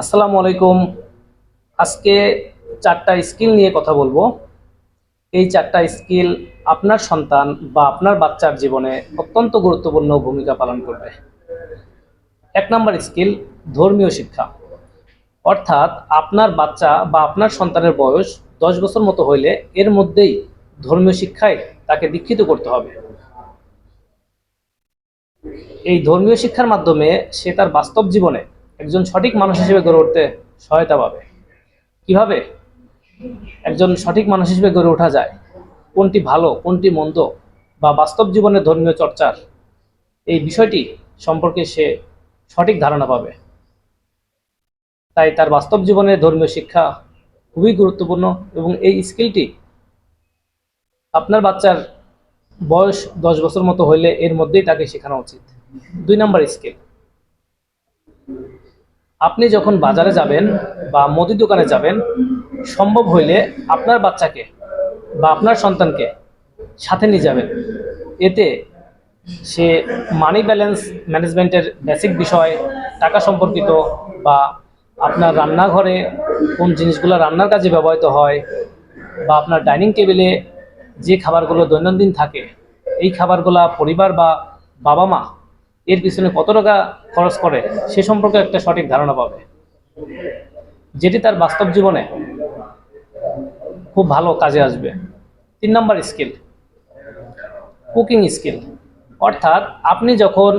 আসসালামু আলাইকুম। আজকে চারটা স্কিল নিয়ে কথা বলব। এই চারটা স্কিল আপনার সন্তান বা আপনার বাচ্চার জীবনে অত্যন্ত গুরুত্বপূর্ণ ভূমিকা পালন করবে। এক নম্বর স্কিল, ধর্মীয় শিক্ষা। অর্থাৎ আপনার বাচ্চা বা আপনার সন্তানের বয়স দশ বছর মতো হইলে এর মধ্যেই ধর্মীয় শিক্ষায় তাকে দীক্ষিত করতে হবে। এই ধর্মীয় শিক্ষার মাধ্যমে সে তার বাস্তব জীবনে একজন সঠিক মানুষ হিসেবে গড়ে উঠতে সহায়তা পাবে। কীভাবে? একজন সঠিক মানুষ হিসেবে গড়ে ওঠা যায়। কোনটি ভালো, কোনটি মন্দ বা বাস্তব জীবনে ধর্মীয় চর্চার? এই বিষয়টি সম্পর্কে সে সঠিক ধারণা পাবে। তাই তার বাস্তব জীবনে ধর্মীয় শিক্ষা খুবই গুরুত্বপূর্ণ এবং এই স্কিলটি আপনার বাচ্চার বয়স দশ বছর মতো হইলে এর মধ্যেই তাকে শেখানো উচিত। দুই নম্বর স্কিল। আপনি যখন বাজারে যাবেন বা মুদি দোকানে যাবেন, সম্ভব হইলে আপনার বাচ্চাকে বা আপনার সন্তানকে সাথে নিয়ে যাবেন। এতে সে মানি ব্যালেন্স ম্যানেজমেন্টের বেসিক বিষয়, টাকা সম্পর্কিত বা আপনার রান্নাঘরে কোন জিনিসগুলো রান্নার কাজে ব্যবহৃত হয় বা আপনার ডাইনিং টেবিলে যে খাবারগুলো দৈনন্দিন থাকে, এই খাবারগুলা পরিবার বা বাবা মা এর পিছনে কত টাকা খরচ করে, সে সম্পর্কে একটা সঠিক ধারণা পাবে। যেটি তার বাস্তব জীবনে খুব ভালো কাজে আসবে। তিন নম্বর স্কিল, কুকিং স্কিল। অর্থাৎ আপনি যখন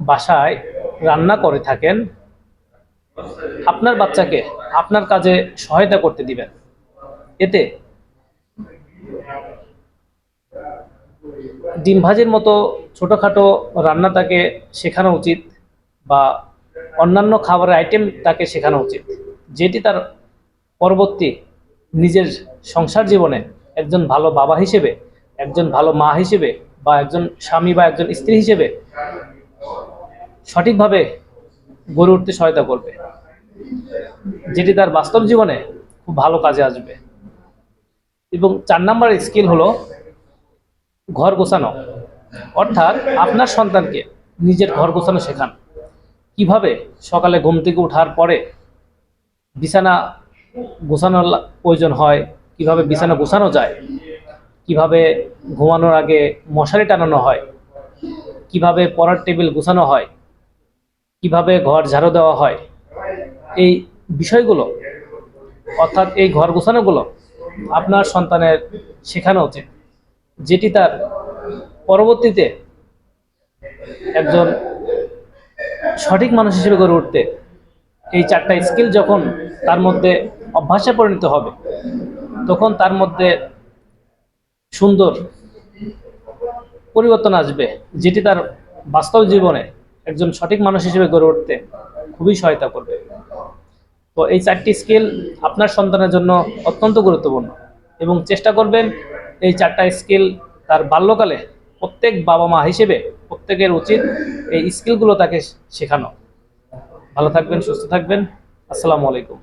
বাসায় রান্না করে থাকেন, আপনার বাচ্চাকে আপনার কাজে সহায়তা করতে দিবেন। এতে ডিম ভাজির মতো ছোটোখাটো রান্না তাকে শেখানো উচিত বা অন্যান্য খাবারের আইটেম তাকে শেখানো উচিত, যেটি তার পরবর্তী নিজের সংসার জীবনে একজন ভালো বাবা হিসেবে, একজন ভালো মা হিসেবে বা একজন স্বামী বা একজন স্ত্রী হিসেবে সঠিকভাবে গড়ে উঠতে সহায়তা করবে, যেটি তার বাস্তব জীবনে খুব ভালো কাজে আসবে। এবং চার নাম্বার স্কিল হলো ঘর গোছানো। অর্থাৎ আপনার সন্তানকে নিজের ঘর গোছানো শেখান। কীভাবে সকালে ঘুম থেকে ওঠার পরে বিছানা গোছানোর প্রয়োজন হয়, কীভাবে বিছানা গোছানো যায়, কীভাবে ঘুমানোর আগে মশারি টানানো হয়, কীভাবে পড়ার টেবিল গোছানো হয়, কীভাবে ঘর ঝাড়ু দেওয়া হয়, এই বিষয়গুলো, অর্থাৎ এই ঘর গোছানোগুলো আপনার সন্তানের শেখানো উচিত। যেটি তার পরবর্তীতে একজন সঠিক মানুষ হিসেবে গড়ে উঠতে এই চারটা স্কিল যখন তার মধ্যে অভ্যাসে পরিণত হবে, তখন তার মধ্যে সুন্দর পরিবর্তন আসবে, যেটি তার বাস্তব জীবনে একজন সঠিক মানুষ হিসেবে গড়ে উঠতে খুবই সহায়তা করবে। তো এই চারটি স্কিল আপনার সন্তানের জন্য অত্যন্ত গুরুত্বপূর্ণ এবং চেষ্টা করবেন এই চারটা স্কিল তার বাল্যকালে প্রত্যেক বাবা মা হিসেবে প্রত্যেকের উচিত এই স্কিলগুলো তাকে শেখানো। ভালো থাকবেন, সুস্থ থাকবেন। আসসালামু আলাইকুম।